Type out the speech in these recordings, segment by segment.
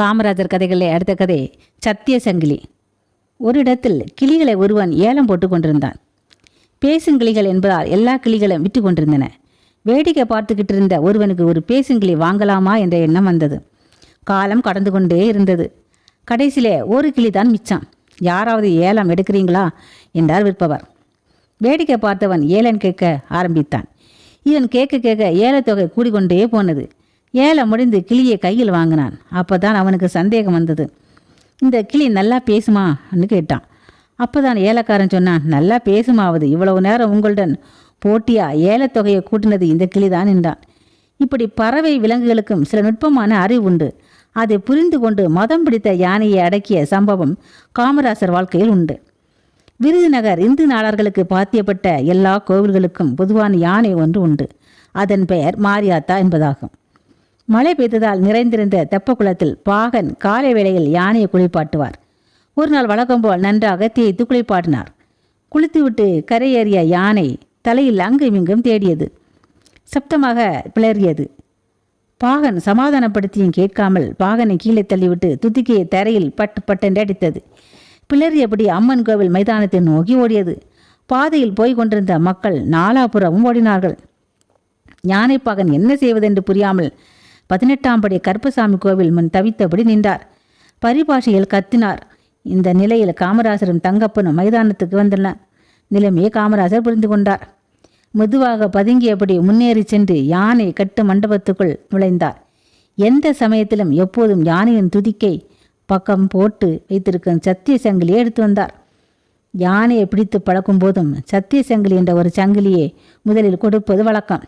காமராஜர் கதைகளில் அடுத்த கதை சத்திய சங்கிலி ஒரு இடத்தில் கிளிகளை ஒருவன் ஏலம் போட்டு கொண்டிருந்தான். பேசுங்கிளிகள் என்பதால் எல்லா கிளிகளும் விட்டு கொண்டிருந்தன. வேடிக்கை பார்த்துக்கிட்டு இருந்த ஒருவனுக்கு ஒரு பேசுங்கிளி வாங்கலாமா என்ற எண்ணம் வந்தது. காலம் கடந்து கொண்டே இருந்தது. கடைசியிலே ஒரு கிளி தான் மிச்சம். யாராவது ஏலம் எடுக்கிறீங்களா? என்றார் விற்பவர். வேடிக்கை பார்த்தவன் ஏலன் கேட்க ஆரம்பித்தான். இவன் கேட்க கேட்க ஏலத்தொகை கூடிக்கொண்டே போனது. ஏலம் முடிந்து கிளியை கையில் வாங்கினான். அப்போதான் அவனுக்கு சந்தேகம் வந்தது. இந்த கிளி நல்லா பேசுமான்னு கேட்டான். அப்போதான் ஏலக்காரன் சொன்னான் நல்லா பேசுமாவது இவ்வளவு நேரம் உங்களுடன் போட்டியா? ஏலத்தொகையை கூட்டினது இந்த கிளி தான் என்றான். இப்படி பறவை விலங்குகளுக்கும் சில நுட்பமான அறிவு உண்டு. அதை புரிந்து கொண்டு மதம் பிடித்த யானையை அடக்கிய சம்பவம் காமராசர் வாழ்க்கையில் உண்டு. விருதுநகர் இந்து நாடார்களுக்கு பாத்தியப்பட்ட எல்லா கோவில்களுக்கும் பொதுவான யானை ஒன்று உண்டு. அதன் பெயர் மாரியாத்தா என்பதாகும். மழை பெய்ததால் நிறைந்திருந்த தெப்ப குளத்தில் பாகன் காலை வேளையில் யானையை குளிப்பாட்டுவார். ஒரு நாள் வழக்கம் போல் நன்றாக தேய்த்து குளிப்பாட்டினார். குளித்துவிட்டு கரையேறிய யானை தலையில் அங்கும் இங்கும் தேடியது. சப்தமாக பிளறியது. பாகன் சமாதானப்படுத்தியும் கேட்காமல் பாகனை கீழே தள்ளிவிட்டு துதிக்கையை தரையில் பட்டு பட்டென்று அடித்தது. பிளறியபடி அம்மன் கோவில் மைதானத்தை நோக்கி ஓடியது. பாதையில் போய்க் கொண்டிருந்த மக்கள் நாலாபுறமும் ஓடினார்கள். யானைப்பாகன் என்ன செய்வதென்று புரியாமல் பதினெட்டாம் படி கருப்பசாமி கோவில் முன் தவித்தபடி நின்றார். பரிபாஷையில் கத்தினார். இந்த நிலையில் காமராசரும் தங்கப்பனும் மைதானத்துக்கு வந்தனர் நிலைமையை காமராசர் புரிந்து கொண்டார். மெதுவாக பதுங்கியபடி முன்னேறி சென்று யானை கட்டு மண்டபத்துக்குள் நுழைந்தார். எந்த சமயத்திலும் எப்போதும் யானையின் துதிக்கை பக்கம் போட்டு வைத்திருக்கும் சத்திய சங்கிலியை எடுத்து வந்தார். யானையை பிடித்து பழக்கும் போதும் சத்திய சங்கிலி என்ற ஒரு சங்கிலியை முதலில் கொடுப்பது வழக்கம்.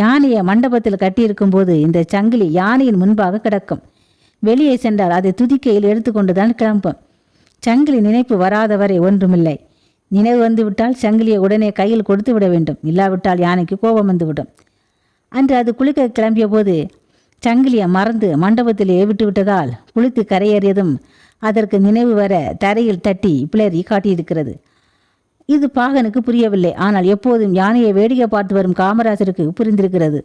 யானையை மண்டபத்தில் கட்டியிருக்கும் போது இந்த சங்கிலி யானையின் முன்பாக கிடக்கும். வெளியே சென்றால் அதை துதிக்கையில் எடுத்துக்கொண்டுதான் கிளம்பும். சங்கிலி நினைப்பு வராதவரை ஒன்றுமில்லை. நினைவு வந்துவிட்டால் சங்கிலியை உடனே கையில் கொடுத்து விட வேண்டும். இல்லாவிட்டால் யானைக்கு கோபம் வந்துவிடும். அன்று அது குளிக்க கிளம்பிய போது சங்கிலியை மறந்து மண்டபத்திலே விட்டு விட்டதால் குளித்து கரையேறியதும் அதற்கு நினைவு வர தரையில் தட்டி பிளறி காட்டியிருக்கிறது. இது பாகனுக்கு புரியவில்லை. ஆனால் எப்போதும் யானையை வேடிக்கை பார்த்து வரும் காமராசருக்கு புரிந்திருக்கிறது.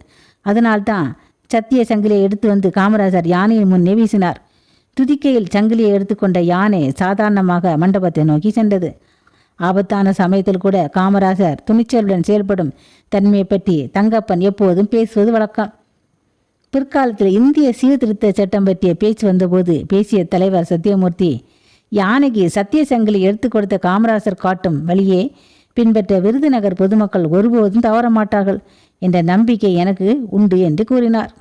அதனால்தான் சத்திய சங்கிலியை எடுத்து வந்து காமராசர் யானையின் முன்னே வீசினார் துதிக்கையில் சங்கிலியை எடுத்துக்கொண்ட யானை சாதாரணமாக மண்டபத்தை நோக்கி சென்றது. ஆபத்தான சமயத்தில் கூட காமராசர் துணிச்சலுடன் செயல்படும் தன்மையை பற்றி தங்கப்பன் எப்போதும் பேசுவது வழக்கம். பிற்காலத்தில் இந்திய சீர்திருத்த சட்டம் பற்றிய பேச்சு வந்தபோது பேசிய தலைவர் சத்தியமூர்த்தி யானைக்கு சத்திய சங்கிலி கொடுத்த காமராசர் காட்டும் வழியே பின்பற்ற விருதுநகர் பொதுமக்கள் ஒருபோதும் தவற மாட்டார்கள் என்ற நம்பிக்கை எனக்கு உண்டு என்று கூறினார்.